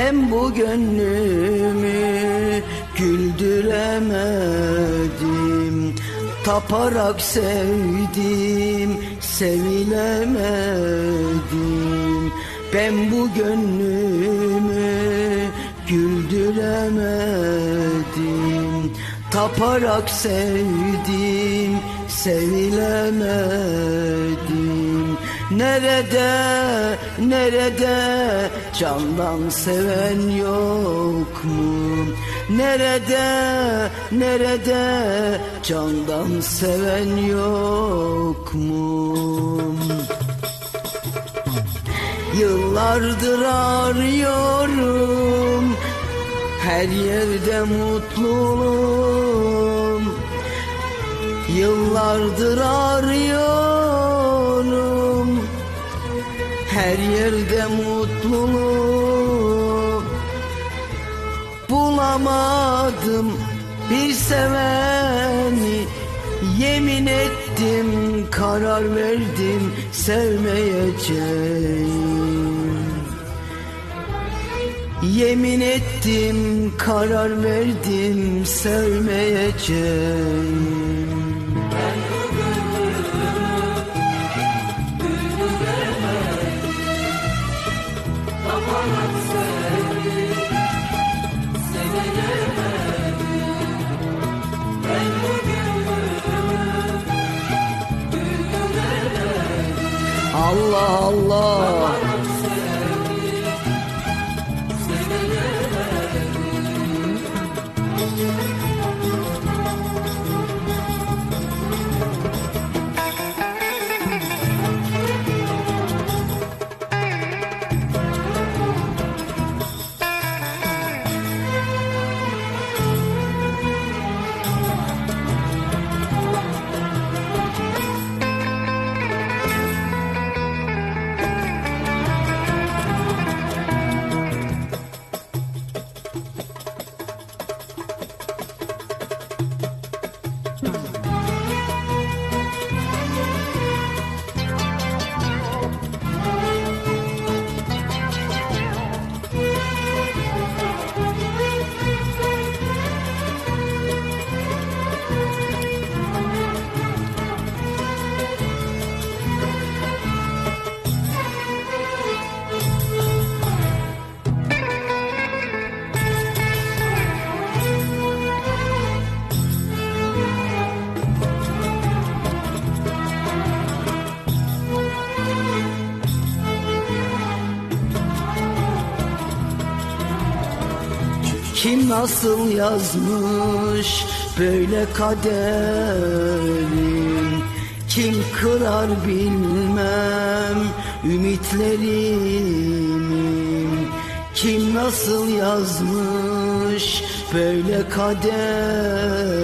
Ben bu gönlümü güldüremedim. Taparak sevdim, sevilemedim. Ben bu gönlümü güldüremedim. Taparak sevdim, sevilemedim. Nerede, nerede candan seven yok mu? Nerede, nerede candan seven yok mu? Yıllardır arıyorum her yerde mutluluğum Yıllardır arıyorum her yerde mutluluğum Bulamadım bir seveni. Yemin ettim karar verdim sevmeyeceğim Yemin ettim karar verdim sevmeyeceğim Allah Allah Kim nasıl yazmış böyle kaderim Kim kırar bilmem ümitlerimi? Kim nasıl yazmış böyle kaderim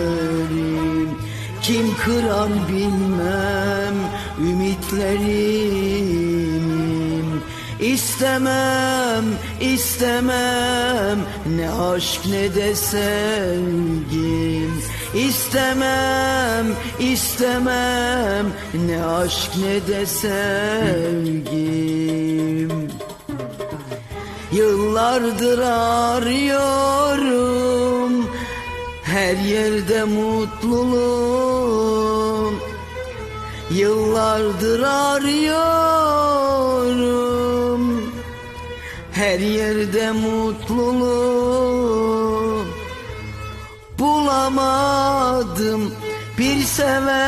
Kim kırar bilmem ümitlerimi İstemem, istemem ne aşk ne de sevgim. İstemem, istemem ne aşk ne de sevgim. Yıllardır arıyorum her yerde mutluluğum. Yıllardır arıyorum her yerde mutluluğum Bulamadım. Bir seveni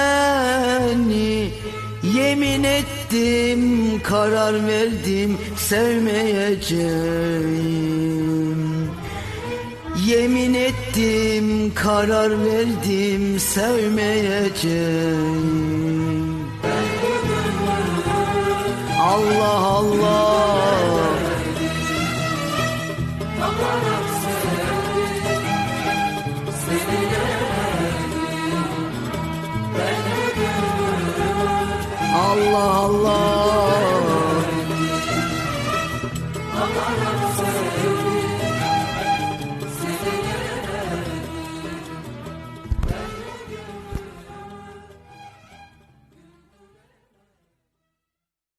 Yemin ettim karar verdim sevmeyeceğim. Yemin ettim karar verdim sevmeyeceğim. Allah Allah Allah